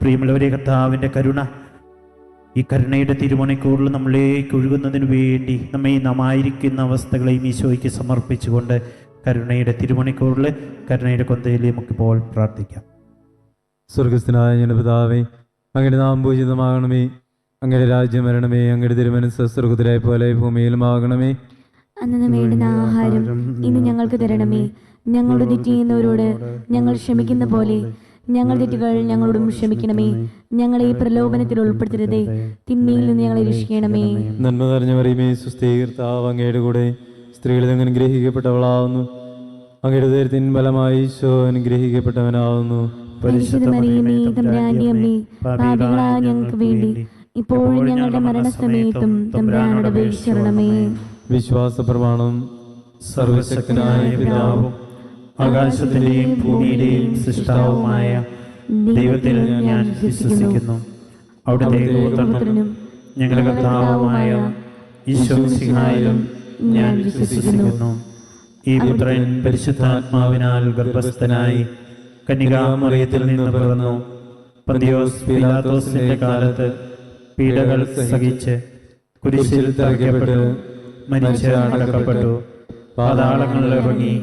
പ്രിയമുള്ളവരെ കർത്താവിന്റെ കരുണ ഈ കരുണയുടെ തിരുമണിക്കൂറിൽ നമ്മളിലേക്ക് ഒഴുകുന്നതിന് വേണ്ടി നമ്മെ ഈ നാം ആയിരിക്കുന്ന അവസ്ഥകളെയും ഈശോയ്ക്ക് സമർപ്പിച്ചുകൊണ്ട് കരുണയുടെ തിരുമണിക്കൂറിൽ കരുണയുടെ കൊന്തയിലെ നമുക്കിപ്പോൾ പ്രാർത്ഥിക്കാം. സ്വർഗസ്ഥനായ ഞങ്ങളുടെ പിതാവേ അങ്ങയുടെ നാം പൂജിതമാകണമേ. അങ്ങനെ രാജ്യം വരണമേ. അങ്ങനെ തിരുമനസ് സ്വർഗത്തിലെ പോലെ ഭൂമിയിലുമാകണമേ. അന്നു വേണ്ടുന്ന ആഹാരം ഇന്ന് ഞങ്ങൾക്ക് തരണമേ. ഞങ്ങളുടെ തെറ്റിയുന്നവരോട് ഞങ്ങൾ ക്ഷമിക്കുന്ന പോലെ ഞങ്ങൾ തെറ്റുകൾ ഞങ്ങളോടും ക്ഷമിക്കണമേ ഞങ്ങളെ ഈ പ്രലോഭനത്തിൽ ഉൾപ്പെടുത്തരുതേ. തിന്മയിൽ നിന്ന് ഞങ്ങളെ രക്ഷിക്കണമേ. നന്മ നിറഞ്ഞ പറയുമേ സുസ്ഥീകർത്താവ് അങ്ങയുടെ കൂടെ സ്ത്രീകളിൽ അങ്ങനെ അനുഗ്രഹിക്കപ്പെട്ടവളാവുന്നു. അങ്ങയുടെ ദൈവത്തിൻ ഫലമായി ഈശോ അനുഗ്രഹിക്കപ്പെട്ടവനാവുന്നു. ഞങ്ങൾക്ക് വേണ്ടി. ഇപ്പോൾ ഞങ്ങളുടെ മരണസമയത്തും തമ്പുരാനോട് വിശ്വാസ പ്രമാണം സർവശക്തനായ പിതാവും ആകാശത്തിന്റെയും ഭൂമിയുടെയും സൃഷ്ടാവുമായ ദൈവത്തിൽ ഞാൻ വിശ്വസിക്കുന്നു. അവിടുത്തെ ഞങ്ങളുടെ കർത്താവുമായ ഈശോസിഹായിലും ഞാൻ വിശ്വസിക്കുന്നു. ഈ പുത്രൻ പരിശുദ്ധാത്മാവിനാൽ ഗർഭസ്ഥനായി കന്യകാമറിയത്തിൽ നിന്ന് പിറന്നു. പന്തിയോസ് പിലാത്തോസിന്റെ കാലത്ത് പീഡകൾ സഹിച്ച് കുരിശിൽ തറയ്ക്കപ്പെട്ടു. മരിച്ച് അടക്കപ്പെട്ടു. പാതാളങ്ങളിൽ ഇറങ്ങി.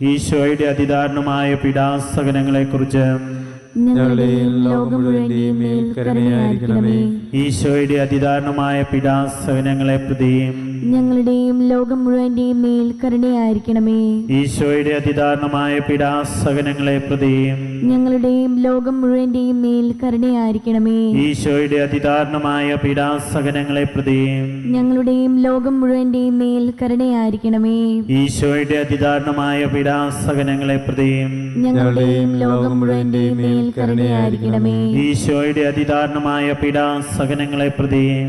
ഈശോയുടെ അതിദാരുണമായ പീഡാസകനങ്ങളെക്കുറിച്ച് ഈശോയുടെ അതിദാരുണമായ പീഡാസകനങ്ങളെ പ്രതിയും ഞങ്ങളുടെയും ലോകം മുഴുവന്റെയും മേൽ കരുണയായിരിക്കണമേ. ഈശോയുടെ അതിദാരണമായ പിടാസഹനങ്ങളെ പ്രതിയും ഞങ്ങളുടെയും ലോകം മുഴുവന്റെയും മേൽ കരുണയായിരിക്കണമേ. ഈശോയുടെ അതിദാരണമായ പിടാസഹനങ്ങളെ പ്രതിയും ഞങ്ങളുടെയും ലോകം മുഴുവന്റെയും മേൽ കരുണയായിരിക്കണമേ. ഈശോയുടെ അതിദാരണമായ പിടാസഹനങ്ങളെ പ്രതിയും ഞങ്ങളുടെയും ലോകം മുഴുവന്റെയും മേൽ കരുണയായിരിക്കണമേ. ഈശോയുടെ അതിദാരണമായ പിടാസഹനങ്ങളെ പ്രതിയും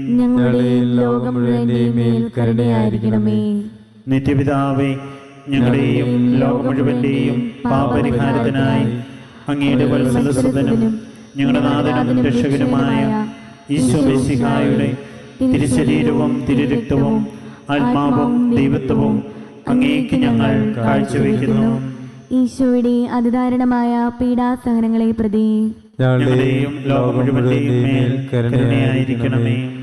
ഞങ്ങളുടെയും ലോകം മുഴുവന്റെയും മേൽ കരുണയായിരിക്കണമേ. നിത്യപിതാവേ ഞങ്ങളുടെയും ലോകം മുഴുവന്റെയും പാപരിഹാരത്തിനായി അങ്ങയുടെ വത്സലസുതനും ഞങ്ങളുടെ നാഥനും രക്ഷകനുമായ ഈശോ മെസ്സിഹായുടെ തിരുശരീരവും തിരുരക്തവും ആത്മാവും ദൈവത്വവും അങ്ങേക്ക് ഞങ്ങൾ കാഴ്ചവെക്കുന്നു. ഈശോയുടെ അതിദാരുണമായ പീഡാസഹനങ്ങളെ പ്രതി ഞങ്ങളുടെയും ലോകം മുഴുവന്റെയും മേൽ കരുണയായിരിക്കണമേ.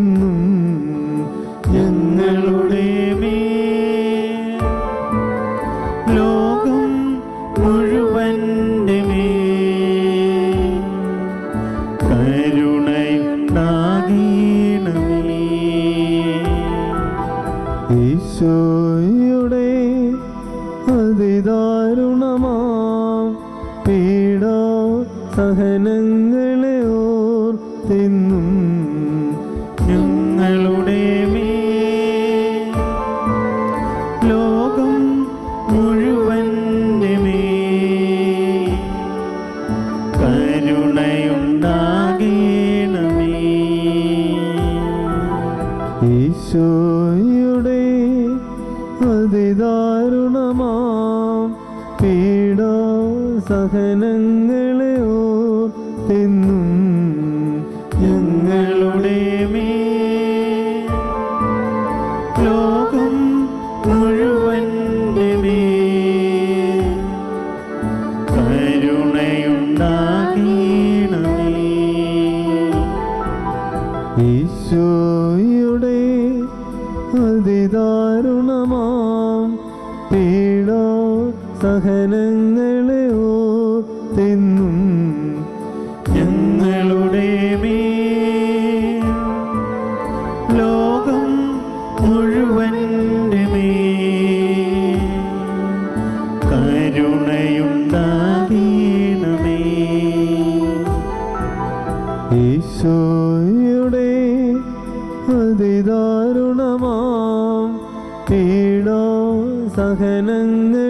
ഓർത്തെന്നും ഞങ്ങളുടെ മേൽ. ലോകം മുഴുവന്റെ പീഡ സഹനങ്ങളെ സഹനങ്ങളെ ഓ ഞങ്ങളുടെ സഹനങ്ങളെ ഓർത്തെന്നും ഞങ്ങളുടെ മേ ലോകം മുഴുവൻ മേൽ. കരുണയുണ്ടാകണമേ. ഈശോയുടെ അതിദാരുണമാം പീഡ സഹനങ്ങളെ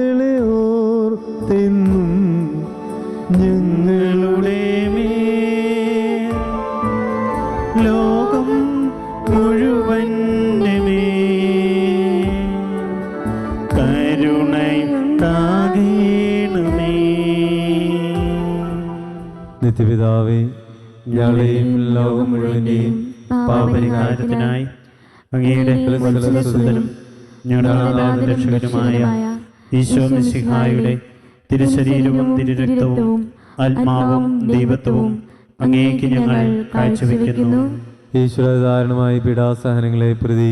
നിത്യപിതാവേ ഞങ്ങളെയും ലോകം മുഴുവന്റെയും പാപരിഹാരത്തിനായി അങ്ങയുടെ വത്സലസുതനും ഞങ്ങളുടെ രക്ഷകനുമായ ഈശോ മിശിഹായുടെ തിരുശരീരവും തിരുരക്തവും ആത്മാവും ദൈവത്വവും അങ്ങേക്ക് ഞങ്ങൾ കാഴ്ചവെക്കുന്നു. ഈശ്വരധാരണമായ പീഡാസഹനങ്ങളെ പ്രതി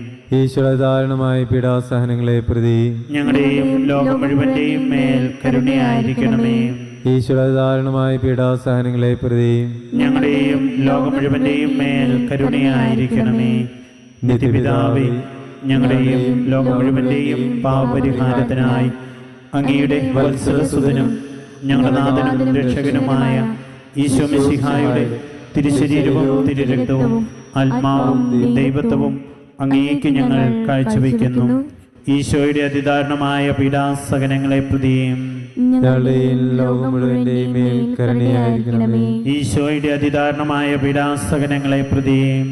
ഈശ്വരധാരണമായ പീഡാസഹനങ്ങളെ പ്രതി. ഞങ്ങളുടെയും ലോകം മുഴുവന്റെയും മേൽ കരുണയായിരിക്കണമേ. ഈശ്വരധാരണമായ പീഡാസഹനങ്ങളെ പ്രതി. ഞങ്ങളുടെയും ലോകം മുഴുവന്റെയും മേൽ കരുണയായിരിക്കണമേ. നിത്യപിതാവേ ഞങ്ങളുടെയും ലോകം മുഴുവന്റെയും പാപപരിഹാരത്തിനായി അങ്ങയുടെ വത്സലസുതനും ഞങ്ങളുടെ നാഥനും രക്ഷകനുമായ ഈശോ മിശിഹായുടെ തിരുശരീരവും തിരുരക്തവും ആത്മാവും ദൈവത്വവും അങ്ങേക്ക് ഞങ്ങൾ കാഴ്ചവെക്കുന്നു. ഈശോയുടെ അതിദാരുണമായ പീഡാസകനങ്ങളെ പ്രതിയും. ഈശോയുടെ അതിദാരുണമായ പീഡാസകനങ്ങളെ പ്രതിയും.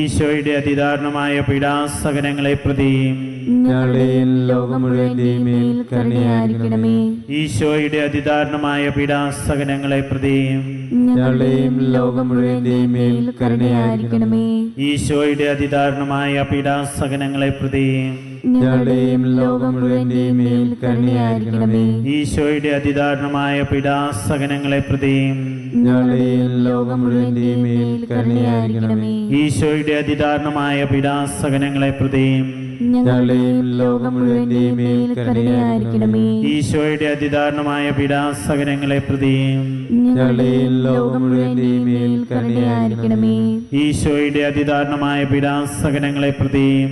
ഈശോയുടെ അതിദാരുണമായ പീഡാസകനങ്ങളെ പ്രതിയും. ഞങ്ങളുടെയും ലോകം മുഴുവന്റെയും മേൽ കരുണയായിരിക്കണമേ ഈശോയുടെ അതിദാരണമായ പീഡാസകനങ്ങളെ പ്രതിയും ഞങ്ങളുടെയും ലോകം മുഴുവന്റെയും മേൽ കരുണയായിരിക്കണമേ. ഈശോയുടെ അതിദാരണമായ പീഡാസകനങ്ങളെ പ്രതിയും ഞങ്ങളുടെയും ലോകം മുഴുവന്റെയും മേൽ കരുണയായിരിക്കണമേ. ഈശോയുടെ അതിദാരണമായ പീഡാസകനങ്ങളെ പ്രതിയും ഞങ്ങളുടെയും ലോകം മുഴുവന്റെയും മേൽ കരുണയായിരിക്കണമേ. ഈശോയുടെ അതിദാരണമായ പീഡാസകനങ്ങളെ പ്രതിയും ഞങ്ങളുടെയും ലോകം മുഴുവന്റെയും കരുണയായിരിക്കണമേ. ഈശോയുടെ അതിദാരുണമായ പിടാസകരങ്ങളെ പ്രതിയും. ഞങ്ങളുടെയും ലോകം മുഴുവന്റെയും കരുണയായിരിക്കണമേ. ഈശോയുടെ അതിദാരുണമായ പിടാസകരങ്ങളെ പ്രതിയും.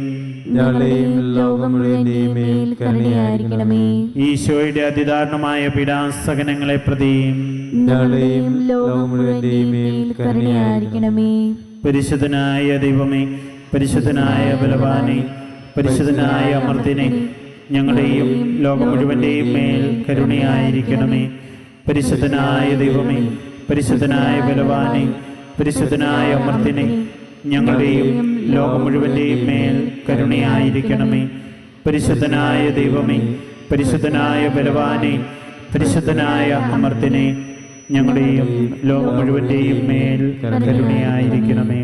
ഞങ്ങളുടെയും ലോകം മുഴുവന്റെയും കരുണയായിരിക്കണമേ. ഈശോയുടെ അതിദാരുണമായ പീഡാസകനങ്ങളെ പ്രതിയും. ഞങ്ങളുടെയും ലോകം മുഴുവന്റെയും കരുണയായിരിക്കണമേ. പരിശുദ്ധനായ ദൈവമേ പരിശുദ്ധനായ ബലവാനെ പരിശുദ്ധനായ അമർത്തിനെ ഞങ്ങളുടെയും ലോകം മുഴുവന്റെയും മേൽ കരുണയായിരിക്കണമേ. പരിശുദ്ധനായ ദൈവമേ പരിശുദ്ധനായ ബലവാനെ പരിശുദ്ധനായ അമർത്തിനെ ഞങ്ങളുടെയും ലോകം മുഴുവന്റെയും മേൽ കരുണയായിരിക്കണമേ. പരിശുദ്ധനായ ദൈവമേ പരിശുദ്ധനായ ബലവാനെ പരിശുദ്ധനായ അമർത്തിനെ ഞങ്ങളുടെയും ലോകം മുഴുവന്റെയും മേൽ കരുണയായിരിക്കണമേ.